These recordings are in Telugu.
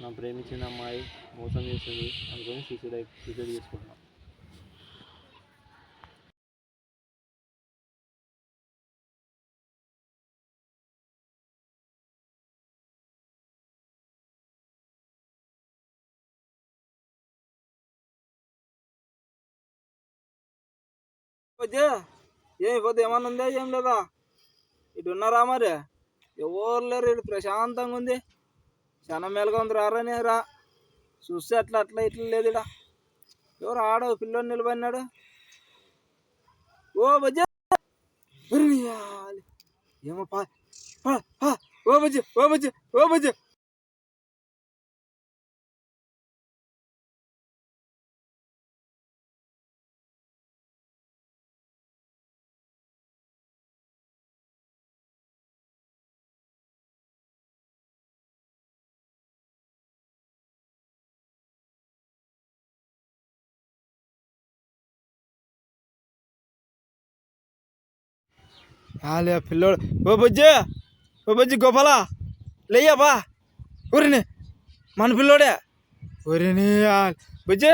నా ప్రేమించిన అమ్మాయి మోసం చేసింది అనుకుని సూసైడ్ సూసైడ్ చేసుకుంటున్నా. ఏం పొద్దు ఏమన్నా ఉందా? ఏం లేదా? ఇటు ఉన్నారా మరి? ఎవరు లేరు ఇటు ప్రశాంతంగా ఉంది. చాలా మెలగా ఉంది రారని రా. చూస్తే అట్లా అట్లా ఇట్లా లేదు ఎవరు ఆడ పిల్లోడు నిలబడినాడు? ఓ బజ్జ. ఏమో పా. ఓ బజ్జ ఓ బజ్జ ఓ బజ్జ. ఆలే పిల్లోడు. ఓ బుజ్జి ఓ బుజ్జి గోపాల లేయ్యా బా. ఊరిని మన పిల్లోడే. ఊరిని బుజ్జి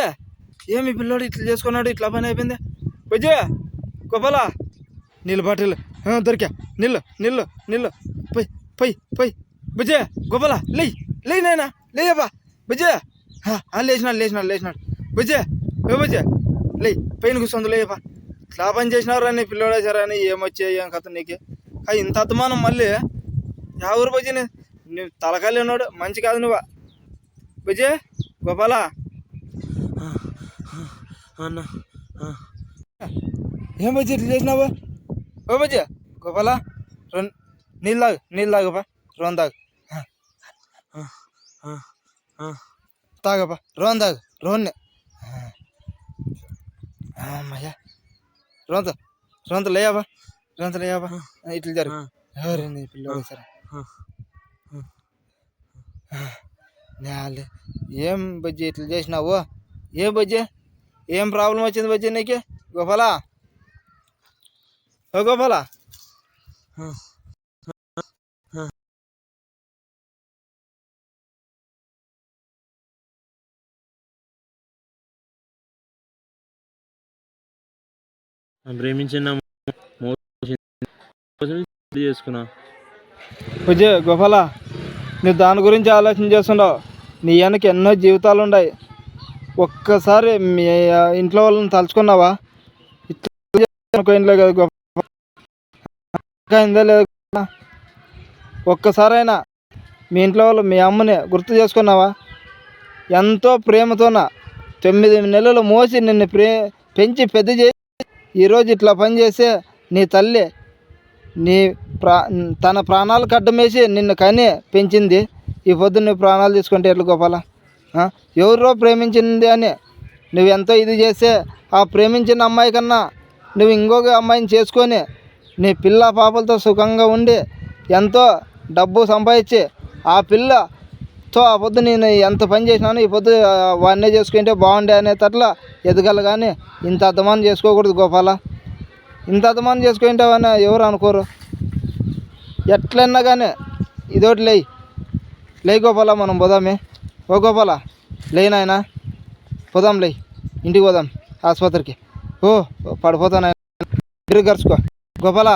ఏమి పిల్లోడు ఇట్లా చేసుకున్నాడు ఇట్లా పని అయిపోయింది? బుజ్జి గోపాల నీళ్ళు బాటిల్. దొరికా. నిల్లు నిల్లు నిల్లు. పోయి పోయి పోయి. బుజ్జి గోపాల లేయ్ లేయ్ నాయనా లేయబ్బా బుజ్జి లేచినాడు లేచినాడు లేచినాడు. బుజ్జి ఓ బుజ్జి లేయ్ పైన కూర్చోంది లేయబ్బా ఇట్లా పని చేసినారు అని పిల్లోడేసారా అని ఏమొచ్చే ఏం కథ నీకు? ఇంత అత్తమానం మళ్ళీ యా ఊరు బుజ్జి నీ నువ్వు తలకాయలు ఉన్నాడు మంచి కాదు నువ్వు. బుజ్జి గోపాల. అన్న ఏం బుజ్జి ఇట్లా చేసినావు? ఓ బుజ్జి గోపాల రెండు నీళ్ళు తాగు నీళ్ళు తాగపా రోన్ తాగు. తాగపా రోన్ తాగు రోన్నే. అమ్మయ్యా. రోంత రోంత లేయబా రోంత లేయబా ఇట్లా జరుగు. ఎవరండి పిల్లలు సరే? నేలే ఏం బజ్జి ఇట్లా చేసినావు? ఏ బజ్జి? ఏం ప్రాబ్లం వచ్చింది బజ్జి నీకు? గోపాలా? ఓ గోపాలా? ప్రేమించిన అమ్మాయి చేసుకున్నా. నువ్వు దాని గురించి ఆలోచన చేస్తున్నావు నీ వెనక ఎన్నో జీవితాలు ఉన్నాయి. ఒక్కసారి మీ ఇంట్లో వాళ్ళని తలుచుకున్నావా? ఇట్లా కదా అయిందా లేదా ఒక్కసారైనా మీ ఇంట్లో వాళ్ళు మీ అమ్మని గుర్తు చేసుకున్నావా? ఎంతో ప్రేమతోన? తొమ్మిది నెలలు మోసి నిన్ను ప్రే పెంచి పెద్ద చేసి ఈరోజు ఇట్లా పని చేసే నీ తల్లి నీ ప్రా తన ప్రాణాలకు అడ్డమేసి నిన్ను కని పెంచింది. ఈ పొద్దు నువ్వు ప్రాణాలు తీసుకుంటే ఎట్లు గోపాల? ఎవరో ప్రేమించింది అని నువ్వు ఎంతో ఇది చేస్తే ఆ ప్రేమించిన అమ్మాయి కన్నా నువ్వు ఇంకొక అమ్మాయిని చేసుకొని నీ పిల్ల పాపలతో సుఖంగా ఉండి ఎంతో డబ్బు సంపాదించి ఆ పిల్ల సో ఆ పొద్దు నేను ఎంత పని చేసినాను ఈ పొద్దు వాడినే చేసుకుంటే బాగుండే అనేటట్లా ఎదగాలి కానీ ఇంత అర్థమానం చేసుకోకూడదు గోపాల. ఇంత అర్థమానం చేసుకుంటావని ఎవరు అనుకోరు. ఎట్లన్నా కానీ ఇదోటి లేయి. లే గోపాల మనం పోదామే. ఓ గోపాల లేనాయనా నాయనా. పోదాం లే ఇంటికి పోదాం ఆసుపత్రికి. ఓ పడిపోతాను. గరుచుకో గోపాల.